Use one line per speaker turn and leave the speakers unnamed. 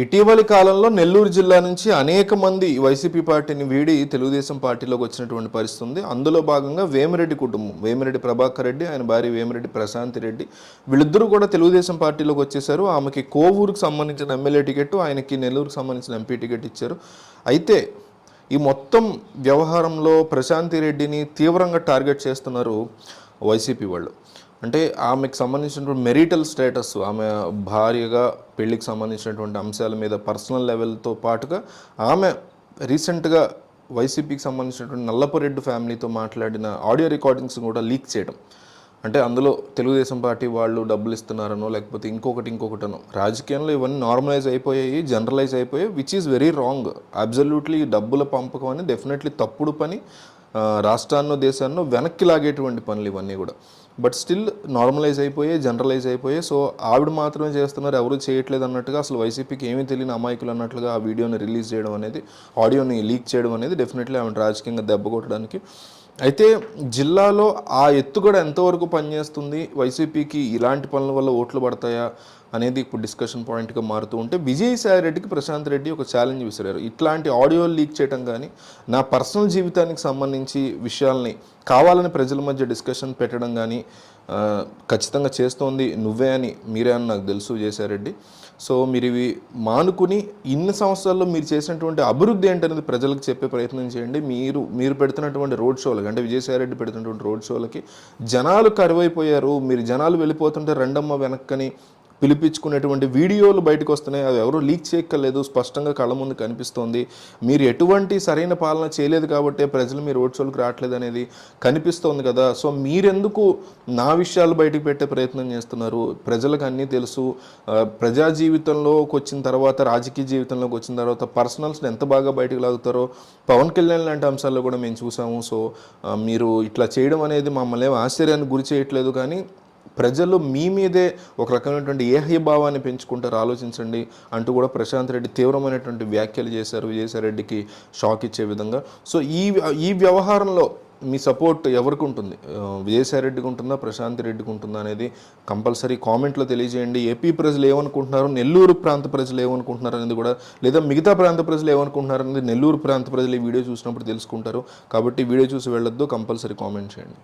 ఇటీవలి కాలంలో నెల్లూరు జిల్లా నుంచి అనేక మంది వైసీపీ పార్టీని వీడి తెలుగుదేశం పార్టీలోకి వచ్చినటువంటి పరిస్థితి ఉంది. అందులో భాగంగా వేమిరెడ్డి కుటుంబం వేమిరెడ్డి ప్రభాకర్ రెడ్డి ఆయన భార్య వేమిరెడ్డి ప్రశాంతి రెడ్డి వీళ్ళిద్దరూ కూడా తెలుగుదేశం పార్టీలోకి వచ్చేసారు. ఆమెకి కోవూరుకు సంబంధించిన ఎమ్మెల్యే టికెట్ ఆయనకి నెల్లూరుకు సంబంధించిన ఎంపీ టికెట్ ఇచ్చారు. అయితే ఈ మొత్తం వ్యవహారంలో ప్రశాంతి రెడ్డిని తీవ్రంగా టార్గెట్ చేస్తున్నారు వైసీపీ వాళ్ళు. అంటే ఆమెకు సంబంధించినటువంటి మెరిటల్ స్టేటస్ ఆమె భార్యగా పెళ్ళికి సంబంధించినటువంటి అంశాల మీద పర్సనల్ లెవెల్తో పాటుగా ఆమె రీసెంట్గా వైసీపీకి సంబంధించినటువంటి నల్లపురెడ్డి ఫ్యామిలీతో మాట్లాడిన ఆడియో రికార్డింగ్స్ కూడా లీక్ చేయడం. అంటే అందులో తెలుగుదేశం పార్టీ వాళ్ళు డబ్బులు ఇస్తున్నారనో లేకపోతే ఇంకొకటి ఇంకొకటనో రాజకీయంలో ఇవన్నీ నార్మలైజ్ అయిపోయాయి జనరలైజ్ అయిపోయాయి which is very wrong absolutely డబ్బుల పంపకం అని డెఫినెట్లీ తప్పుడు పని. రాష్ట్రాన్నో దేశాన్నో వెనక్కి లాగేటువంటి పనులు ఇవన్నీ కూడా. బట్ స్టిల్ నార్మలైజ్ అయిపోయాయి జనరలైజ్ అయిపోయాయి సో ఆవిడ మాత్రమే చేస్తున్నారు ఎవరు చేయట్లేదు అన్నట్టుగా అసలు వైసీపీకి ఏమీ తెలియని అమాయకులు అన్నట్లుగా ఆ వీడియోని రిలీజ్ చేయడం అనేది ఆడియోని లీక్ చేయడం అనేది డెఫినెట్లీ ఆమె రాజకీయంగా దెబ్బ కొట్టడానికి. అయితే జిల్లాలో ఆ ఎత్తు కూడా ఎంతవరకు పనిచేస్తుంది? వైసీపీకి ఇలాంటి పనుల వల్ల ఓట్లు పడతాయా? అనేది ఇప్పుడు డిస్కషన్ పాయింట్గా మారుతూ ఉంటే విజయసాయి రెడ్డికి ప్రశాంత్ రెడ్డి ఒక ఛాలెంజ్ విసిరారు. ఇట్లాంటి ఆడియో లీక్ చేయడం కానీ నా పర్సనల్ జీవితానికి సంబంధించి విషయాల్ని కావాలని ప్రజల మధ్య డిస్కషన్ పెట్టడం కానీ ఖచ్చితంగా చేస్తోంది నువ్వే అని మీరే అని నాకు తెలుసు విజయసాయిరెడ్డి సో మీరు ఇవి మానుకుని ఇన్ని సంవత్సరాల్లో మీరు చేసినటువంటి అభివృద్ధి ఏంటనేది ప్రజలకు చెప్పే ప్రయత్నం చేయండి. మీరు మీరు పెడుతున్నటువంటి రోడ్ షోలకి అంటే విజయసాయిరెడ్డి పెడుతున్నటువంటి రోడ్ షోలకి జనాలు కరువైపోయారు. మీరు జనాలు వెళ్ళిపోతుంటే రెండమ్మ వెనక్కని పిలిపించుకునేటువంటి వీడియోలు బయటకు వస్తున్నాయి. అవి ఎవరు లీక్ చేయక్కర్లేదు. స్పష్టంగా కళ్ళ ముందు కనిపిస్తోంది. మీరు ఎటువంటి సరైన పాలన చేయలేదు కాబట్టి ప్రజలు మీ రోడ్ షోలకు రావట్లేదు అనేది కనిపిస్తోంది కదా. సో మీరెందుకు నా విషయాలు బయటకు పెట్టే ప్రయత్నం చేస్తున్నారు? ప్రజలకు అన్నీ తెలుసు. ప్రజా జీవితంలోకి వచ్చిన తర్వాత రాజకీయ జీవితంలోకి వచ్చిన తర్వాత పర్సనల్స్ని ఎంత బాగా బయటకు లాగుతారో పవన్ కళ్యాణ్ లాంటి అంశాల్లో కూడా మేము చూసాము. సో మీరు ఇట్లా చేయడం అనేది మమ్మల్ని ఆశ్చర్యాన్ని ఆశ్చర్యానికి గురి చేయట్లేదు. కానీ ప్రజలు మీ మీదే ఒక రకమైనటువంటి ఏహ్య భావాన్ని పెంచుకుంటారు ఆలోచించండి అంటూ కూడా ప్రశాంత్ రెడ్డి తీవ్రమైనటువంటి వ్యాఖ్యలు చేశారు విజయసాయిరెడ్డికి షాక్ ఇచ్చే విధంగా. సో ఈ ఈ వ్యవహారంలో మీ సపోర్ట్ ఎవరికి ఉంటుంది? విజయసాయిరెడ్డికి రెడ్డికి ఉంటుందా ప్రశాంత్ రెడ్డికి ఉంటుందా అనేది కంపల్సరీ కామెంట్లో తెలియజేయండి. ఏపీ ప్రజలు ఏమనుకుంటున్నారు నెల్లూరు ప్రాంత ప్రజలు ఏమనుకుంటున్నారు అనేది కూడా లేదా మిగతా ప్రాంత ప్రజలు ఏమనుకుంటున్నారు అనేది నెల్లూరు ప్రాంత ప్రజలు ఈ వీడియో చూసినప్పుడు తెలుసుకుంటారు. కాబట్టి వీడియో చూసి వెళ్ళొద్దు కంపల్సరీ కామెంట్ చేయండి.